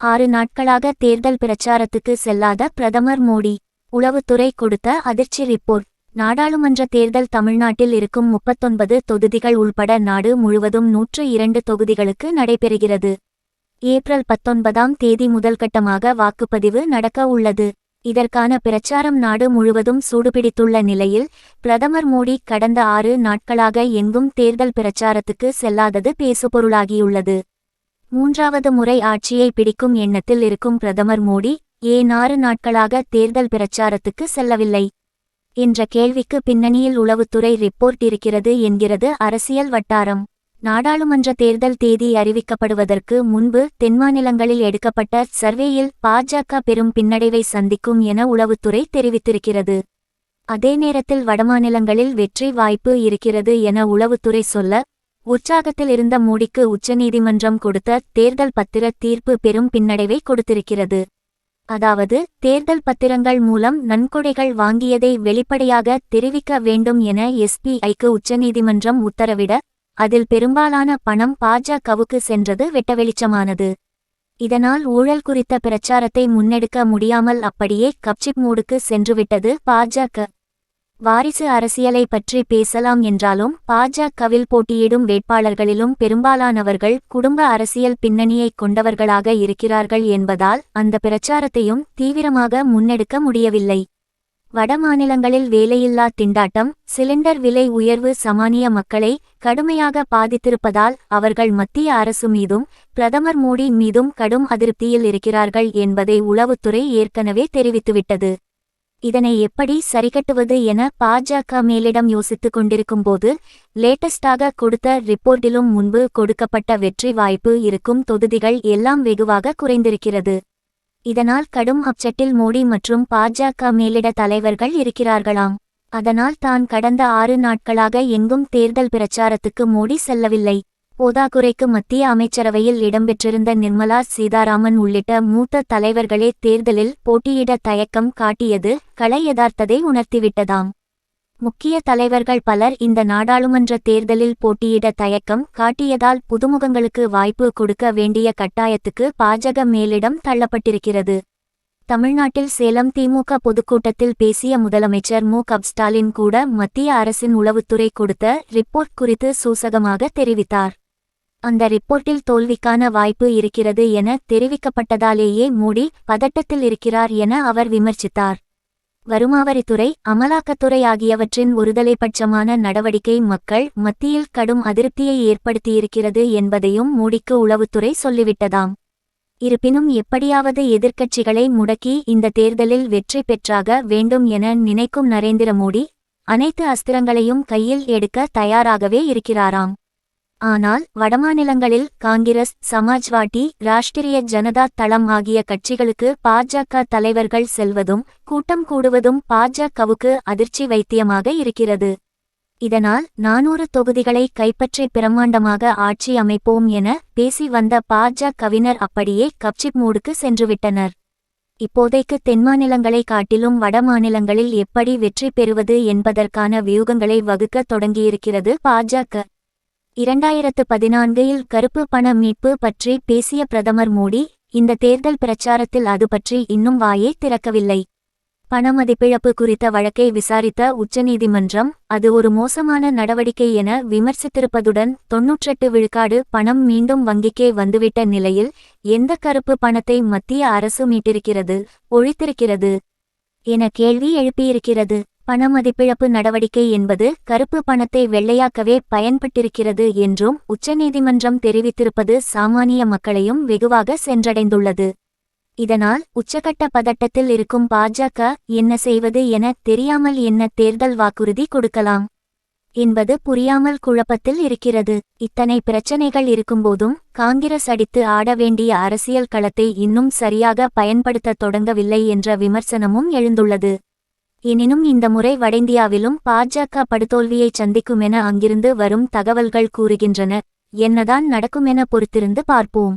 ஆறு நாட்களாக தேர்தல் பிரச்சாரத்துக்கு செல்லாத பிரதமர் மோடி. உளவுத்துறை கொடுத்த அதிர்ச்சி ரிப்போர்ட். நாடாளுமன்ற தேர்தல் தமிழ்நாட்டில் இருக்கும் முப்பத்தொன்பது தொகுதிகள் உள்பட நாடு முழுவதும் நூற்று இரண்டு தொகுதிகளுக்கு நடைபெறுகிறது. ஏப்ரல் பத்தொன்பதாம் தேதி முதல்கட்டமாக வாக்குப்பதிவு நடக்க உள்ளது. இதற்கான பிரச்சாரம் நாடு முழுவதும் சூடுபிடித்துள்ள நிலையில் பிரதமர் மோடி கடந்த ஆறு நாட்களாக எங்கும் தேர்தல் பிரச்சாரத்துக்கு செல்லாதது பேசுபொருளாகியுள்ளது. மூன்றாவது முறை ஆட்சியை பிடிக்கும் எண்ணத்தில் இருக்கும் பிரதமர் மோடி ஏன் ஆறு நாட்களாக தேர்தல் பிரச்சாரத்துக்கு செல்லவில்லை என்ற கேள்விக்கு பின்னணியில் உளவுத்துறை ரிப்போர்ட் இருக்கிறது என்கிறது அரசியல் வட்டாரம். நாடாளுமன்ற தேர்தல் தேதி அறிவிக்கப்படுவதற்கு முன்பு தென்மாநிலங்களில் எடுக்கப்பட்ட சர்வேயில் பாஜக பெரும் பின்னடைவை சந்திக்கும் என உளவுத்துறை தெரிவித்திருக்கிறது. அதே நேரத்தில் வடமாநிலங்களில் வெற்றி வாய்ப்பு இருக்கிறது என உளவுத்துறை சொல்ல உற்சாகத்தில் இருந்த மோடிக்கு உச்சநீதிமன்றம் கொடுத்த தேர்தல் பத்திர தீர்ப்பு பெரும் பின்னடைவை கொடுத்திருக்கிறது. அதாவது தேர்தல் பத்திரங்கள் மூலம் நன்கொடைகள் வாங்கியதை வெளிப்படையாக தெரிவிக்க வேண்டும் என எஸ்பிஐக்கு உச்சநீதிமன்றம் உத்தரவிட அதில் பெரும்பாலான பணம் பாஜகவுக்கு சென்றது வெட்டவெளிச்சமானது. இதனால் ஊழல் குறித்த பிரச்சாரத்தை முன்னெடுக்க முடியாமல் அப்படியே கப்சிப் மூடுக்கு சென்றுவிட்டது பாஜக வாரிசு அரசியலை பற்றி பேசலாம் என்றாலும் பாஜகவில் போட்டியிடும் வேட்பாளர்களிலும் பெரும்பாலானவர்கள் குடும்ப அரசியல் பின்னணியைக் கொண்டவர்களாக இருக்கிறார்கள் என்பதால் அந்த பிரச்சாரத்தையும் தீவிரமாக முன்னெடுக்க முடியவில்லை. வட மாநிலங்களில் வேலையில்லா திண்டாட்டம் சிலிண்டர் விலை உயர்வு சமானிய மக்களை கடுமையாக பாதித்திருப்பதால் அவர்கள் மத்திய அரசு மீதும் பிரதமர் மோடி மீதும் கடும் அதிருப்தியில் இருக்கிறார்கள் என்பதை உளவுத்துறை ஏற்கனவே தெரிவித்துவிட்டது. இதனை எப்படி சரிகட்டுவது என பாஜக மேலிடம் யோசித்துக் கொண்டிருக்கும்போது லேட்டஸ்டாக கொடுத்த ரிப்போர்ட்டிலும் முன்பு கொடுக்கப்பட்ட வெற்றி வாய்ப்பு இருக்கும் தொகுதிகள் எல்லாம் வெகுவாக குறைந்திருக்கிறது. இதனால் கடும் அப்செட்டில் மோடி மற்றும் பாஜக மேலிட தலைவர்கள் இருக்கிறார்களாம். அதனால் தான் கடந்த ஆறு நாட்களாக எங்கும் தேர்தல் பிரச்சாரத்துக்கு மோடி செல்லவில்லை. போதாக்குறைக்கு மத்திய அமைச்சரவையில் இடம்பெற்றிருந்த நிர்மலா சீதாராமன் உள்ளிட்ட மூத்த தலைவர்களே தேர்தலில் போட்டியிட தயக்கம் காட்டியது களை யதார்த்ததை உணர்த்திவிட்டதாம். முக்கிய தலைவர்கள் பலர் இந்த நாடாளுமன்ற தேர்தலில் போட்டியிட தயக்கம் காட்டியதால் புதுமுகங்களுக்கு வாய்ப்பு கொடுக்க வேண்டிய கட்டாயத்துக்கு பாஜக மேலிடம் தள்ளப்பட்டிருக்கிறது. தமிழ்நாட்டில் சேலம் திமுக பொதுக்கூட்டத்தில் பேசிய முதலமைச்சர் மு. க. ஸ்டாலின் கூட மத்திய அரசின் உளவுத்துறை கொடுத்த ரிப்போர்ட் குறித்து சூசகமாக தெரிவித்தார். அந்த ரிப்போர்ட்டில் தோல்விக்கான வாய்ப்பு இருக்கிறது என தெரிவிக்கப்பட்டதாலேயே மூடி பதட்டத்தில் இருக்கிறார் என அவர் விமர்சித்தார். வருமாவரித்துறை அமலாக்கத்துறை ஆகியவற்றின் ஒருதலைபட்சமான நடவடிக்கை மக்கள் மத்தியில் கடும் அதிருப்தியை ஏற்படுத்தியிருக்கிறது என்பதையும் மூடிக்கு உளவுத்துறை சொல்லிவிட்டதாம். இருப்பினும் எப்படியாவது எதிர்க்கட்சிகளை முடக்கி இந்த தேர்தலில் வெற்றி பெற்றாக வேண்டும் என நினைக்கும் நரேந்திர மோடி அனைத்து அஸ்திரங்களையும் கையில் எடுக்க தயாராகவே இருக்கிறாராம். ஆனால் வடமாநிலங்களில் காங்கிரஸ் சமாஜ்வாடி ராஷ்டிரிய ஜனதா தளம் ஆகிய கட்சிகளுக்கு பாஜக தலைவர்கள் செல்வதும் கூட்டம் கூடுவதும் பாஜகவுக்கு அதிர்ச்சி வைத்தியமாக இருக்கிறது. இதனால் நானூறு தொகுதிகளை கைப்பற்றி பிரம்மாண்டமாக ஆட்சி அமைப்போம் என பேசி வந்த பாஜகவினர் அப்படியே கப்சிப் மூடுக்கு சென்றுவிட்டனர். இப்போதைக்கு தென்மாநிலங்களை காட்டிலும் வட மாநிலங்களில் எப்படி வெற்றி பெறுவது என்பதற்கான வியூகங்களை வகுக்க தொடங்கியிருக்கிறது பாஜக. இரண்டாயிரத்து பதினான்கில் கருப்பு பண மீட்பு பற்றி பேசிய பிரதமர் மோடி இந்த தேர்தல் பிரச்சாரத்தில் அது பற்றி இன்னும் வாயே திறக்கவில்லை. பணமதிப்பிழப்பு குறித்த வழக்கை விசாரித்த உச்சநீதிமன்றம் அது ஒரு மோசமான நடவடிக்கை என விமர்சித்திருப்பதுடன் தொன்னூற்றெட்டு விழுக்காடு பணம் மீண்டும் வங்கிக்கே வந்துவிட்ட நிலையில் எந்த கருப்பு பணத்தை மத்திய அரசு மீட்டிருக்கிறது ஒழித்திருக்கிறது? என கேள்வி எழுப்பியிருக்கிறது. பண மதிப்பிழப்பு நடவடிக்கை என்பது கருப்பு பணத்தை வெள்ளையாக்கவே பயன்பட்டிருக்கிறது என்றும் உச்சநீதிமன்றம் தெரிவித்திருப்பது சாமானிய மக்களையும் வெகுவாக சென்றடைந்துள்ளது. இதனால் உச்சகட்ட பதட்டத்தில் இருக்கும் பாஜக என்ன செய்வது என தெரியாமல் என்ன தேர்தல் வாக்குறுதி கொடுக்கலாம் என்பது புரியாமல் குழப்பத்தில் இருக்கிறது. இத்தனை பிரச்சனைகள் இருக்கும்போதும் காங்கிரஸ் அடித்து ஆட வேண்டிய அரசியல் களத்தை இன்னும் சரியாக பயன்படுத்த தொடங்கவில்லை என்ற விமர்சனமும் எழுந்துள்ளது. எனினும் இந்த முறை வடஇந்தியாவிலும் பாஜக படுதோல்வியை சந்திக்குமென அங்கிருந்து வரும் தகவல்கள் கூறுகின்றன. என்னதான் நடக்குமென பொறுத்திருந்து பார்ப்போம்.